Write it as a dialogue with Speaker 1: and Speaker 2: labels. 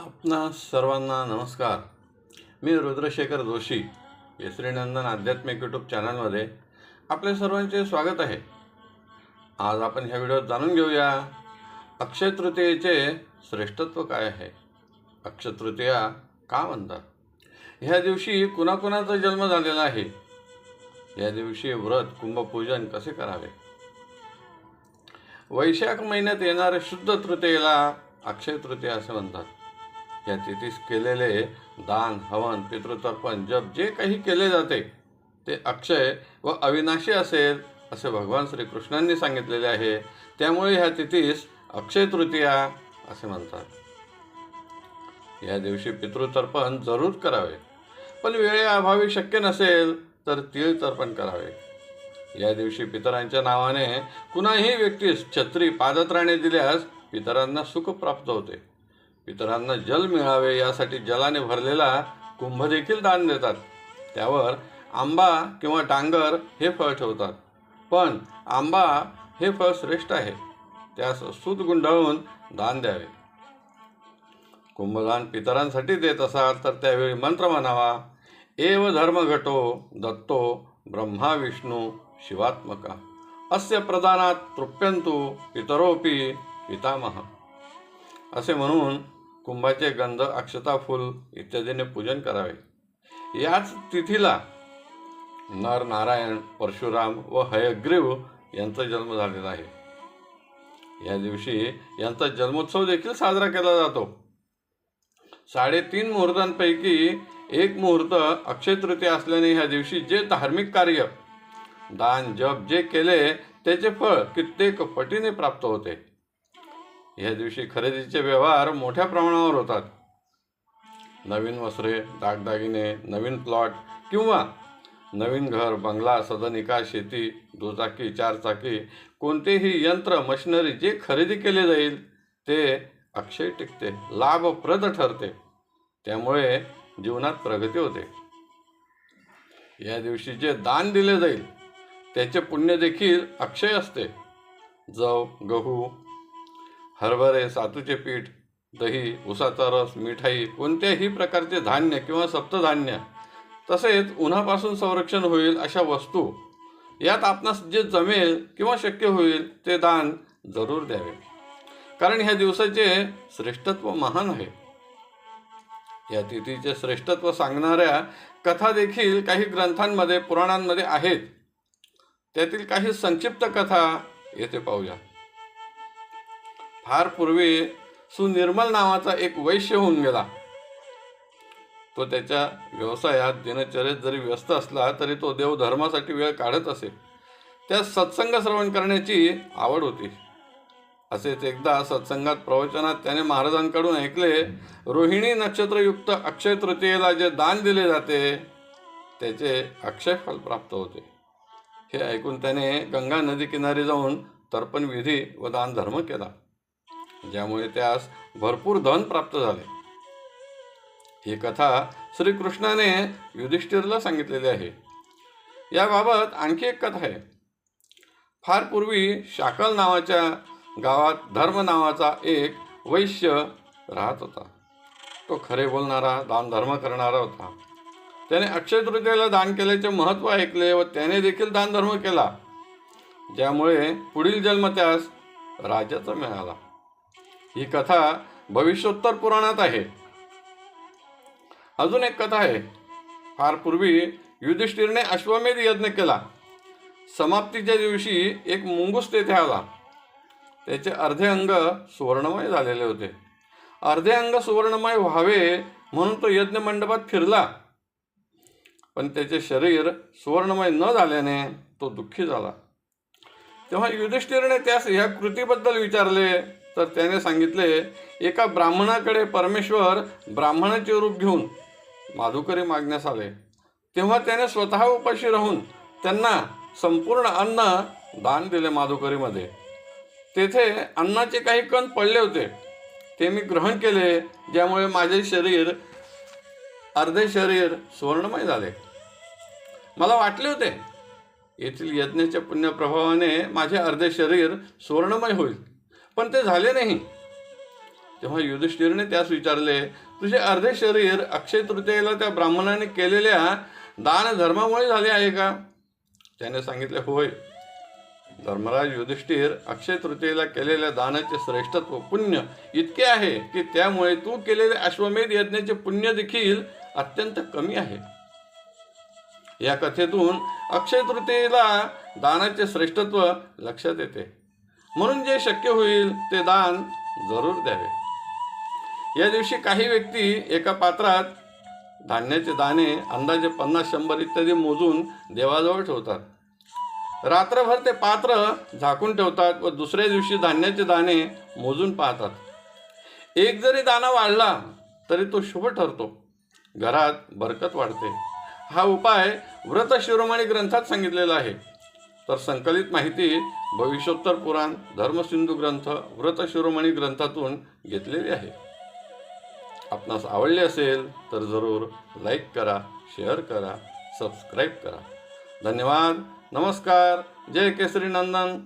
Speaker 1: आपणा सर्वांना नमस्कार. मी रुद्रशेखर जोशी केसरीनंदन आध्यात्मिक यूट्यूब चॅनलमध्ये आपल्या सर्वांचे स्वागत आहे. आज आपण ह्या व्हिडिओत जाणून घेऊया अक्षय तृतीयेचे श्रेष्ठत्व काय आहे? अक्षय तृतीया का म्हणतात? ह्या दिवशी कुणाकुणाचा जन्म झालेला आहे? या दिवशी व्रत कुंभपूजन कसे करावे? वैशाख महिन्यात येणाऱ्या शुद्ध तृतीयेला अक्षय तृतीया असे म्हणतात. या तिथीस केलेले दान हवन पितृतर्पण जप जे काही केले जाते ते अक्षय व अविनाशी असेल असे भगवान श्रीकृष्णांनी सांगितलेले आहे. त्यामुळे ह्या तिथीस अक्षय तृतीया असे म्हणतात. या दिवशी पितृतर्पण जरूर करावे. पण वेळेअभावी शक्य नसेल तर तीळ तर्पण करावे. या दिवशी पितरांच्या नावाने कुणाही व्यक्तीस छत्री पादत्राणे दिल्यास पितरांना सुख प्राप्त होते. इतरांना जल मिळावे यासाठी जलाने भरलेला कुंभ देखील दान देतात. त्यावर आंबा किंवा डांगर हे फळ ठेवतात. पण आंबा हे फळ श्रेष्ठ आहे. त्यास सूत गुंडाळून दान द्यावे. कुंभदान पितरांसाठी देत असाल तर त्यावेळी मंत्र म्हणावा. एव धर्म घटो दत्तो ब्रह्मा विष्णू शिवात्मका. अस्य प्रदानात तृप्यंतु पितरोपी पितामह. असे म्हणून कुंभाचे गंध अक्षता फूल इत्यादीने पूजन करावे. याच तिथीला नर नारायण परशुराम व हयग्रीव यांचा जन्म झालेला आहे. या दिवशी यांचा जन्मोत्सव देखील साजरा केला जातो. साडेतीन मुहूर्तांपैकी एक मुहूर्त अक्षय तृतीया असल्याने ह्या दिवशी जे धार्मिक कार्य दान जप जे केले त्याचे फळ कित्येक पटीने प्राप्त होते. या दिवशी खरेदीचे व्यवहार मोठ्या प्रमाणावर होतात. नवीन वस्त्रे दागदागिने नवीन प्लॉट किंवा नवीन घर बंगला सदनिका शेती दुचाकी चारचाकी कोणतेही यंत्र मशिनरी जे खरेदी केले जाईल ते अक्षय टिकते लाभप्रद ठरते. त्यामुळे जीवनात प्रगती होते. या दिवशी जे दान दिले जाईल त्याचे पुण्य देखील अक्षय असते. जव गहू हरभरे सातूचे पीठ दही उसाचा रस मिठाई कोणत्याही प्रकारचे धान्य किंवा सप्तधान्य तसेच उन्हापासून संरक्षण होईल अशा वस्तू यात आपणास जे जमेल किंवा शक्य होईल ते दान जरूर द्यावे. कारण ह्या दिवसाचे श्रेष्ठत्व महान आहे. या तिथीचे श्रेष्ठत्व सांगणाऱ्या कथा देखील काही ग्रंथांमध्ये पुराणांमध्ये आहेत. त्यातील काही संक्षिप्त कथा येथे पाहूया. फार पूर्वी सुनिर्मल नावाचा एक वैश्य होऊन गेला. तो त्याच्या व्यवसायात दिनचर्येत जरी व्यस्त असला तरी तो देव धर्मासाठी वेळ काढत असे. त्या सत्संग श्रवण करण्याची आवड होती. असेच एकदा सत्संगात प्रवचनात त्याने महाराजांकडून ऐकले रोहिणी नक्षत्रयुक्त अक्षय तृतीयेला जे दान दिले जाते त्याचे अक्षय फल प्राप्त होते. हे ऐकून त्याने गंगा नदी किनारी जाऊन तर्पण विधी व दान धर्म केला. ज्यामुळे त्यास भरपूर धन प्राप्त झाले. ही कथा श्रीकृष्णाने युधिष्ठिरला सांगितलेली आहे. याबाबत आणखी एक कथा आहे. फार पूर्वी शाकल नावाच्या गावात धर्म नावाचा एक वैश्य राहत होता. तो खरे बोलणारा दानधर्म करणारा होता. त्याने अक्षय तृतीयेला दान केल्याचे महत्त्व ऐकले व त्याने देखील दानधर्म केला. ज्यामुळे पुढील जन्म त्यास राजाचा मिळाला. ही कथा भविष्योत्तर पुराणात आहे. अजून एक कथा आहे. फार पूर्वी युधिष्ठिरने अश्वमेध यज्ञ केला. समाप्तीच्या दिवशी एक मुंगूस तेथे आला. त्याचे अर्धे अंग सुवर्णमय झालेले होते. अर्धे अंग सुवर्णमय व्हावे म्हणून तो यज्ञ मंडपात फिरला. पण त्याचे शरीर सुवर्णमय न झाल्याने तो दुःखी झाला. तेव्हा युधिष्ठिरने त्यास ह्या कृतीबद्दल विचारले तर त्याने सांगितले एका ब्राह्मणाकडे परमेश्वर ब्राह्मणाचे रूप घेऊन माधुकरी मागण्यास आले. तेव्हा त्याने स्वतः उपाशी राहून त्यांना संपूर्ण अन्न दान दिले माधुकरीमध्ये. तेथे अन्नाचे काही कण पडले होते. ते मी ग्रहण केले ज्यामुळे माझे शरीर अर्धे शरीर सुवर्णमय झाले. मला वाटले होते येथील यज्ञाच्या पुण्यप्रभावाने माझे अर्धे शरीर सुवर्णमय होईल. पण ते झाले नाही. तेव्हा युधिष्ठिरने त्यास विचारले तुझे अर्धे शरीर अक्षय तृतीयेला त्या ब्राह्मणाने केलेल्या दान धर्मामुळे झाले आहे का? त्याने सांगितले होय. धर्मराज युधिष्ठिर अक्षय तृतीयेला केलेल्या दानाचे श्रेष्ठत्व पुण्य इतके आहे की त्यामुळे तू केलेले अश्वमेध यज्ञाचे पुण्य देखील अत्यंत कमी आहे. या कथेतून अक्षय तृतीयेला दानाचे श्रेष्ठत्व लक्षात येते. म्हणून जे शक्य होईल ते दान जरूर द्यावे. या दिवशी काही व्यक्ती एका पात्रात धान्याचे दाणे अंदाजे पन्नास शंभर इत्यादी मोजून देवाजवळ ठेवतात. रात्रभर ते पात्र झाकून ठेवतात व दुसऱ्या दिवशी धान्याचे दाणे मोजून पाहतात. एक जरी दाना वाढला तरी तो शुभ ठरतो. घरात बरकत वाढते. हा उपाय व्रत शिरोमणी ग्रंथात सांगितलेला आहे. तर संकलित माहिती भविष्योत्तर पुराण धर्मसिंधू ग्रंथ व्रत शिरोमणी ग्रंथातून घेतलेली आहे. आपणास आवडले असेल तर जरूर लाईक करा शेअर करा सबस्क्राईब करा. धन्यवाद. नमस्कार. जय केसरी नंदन.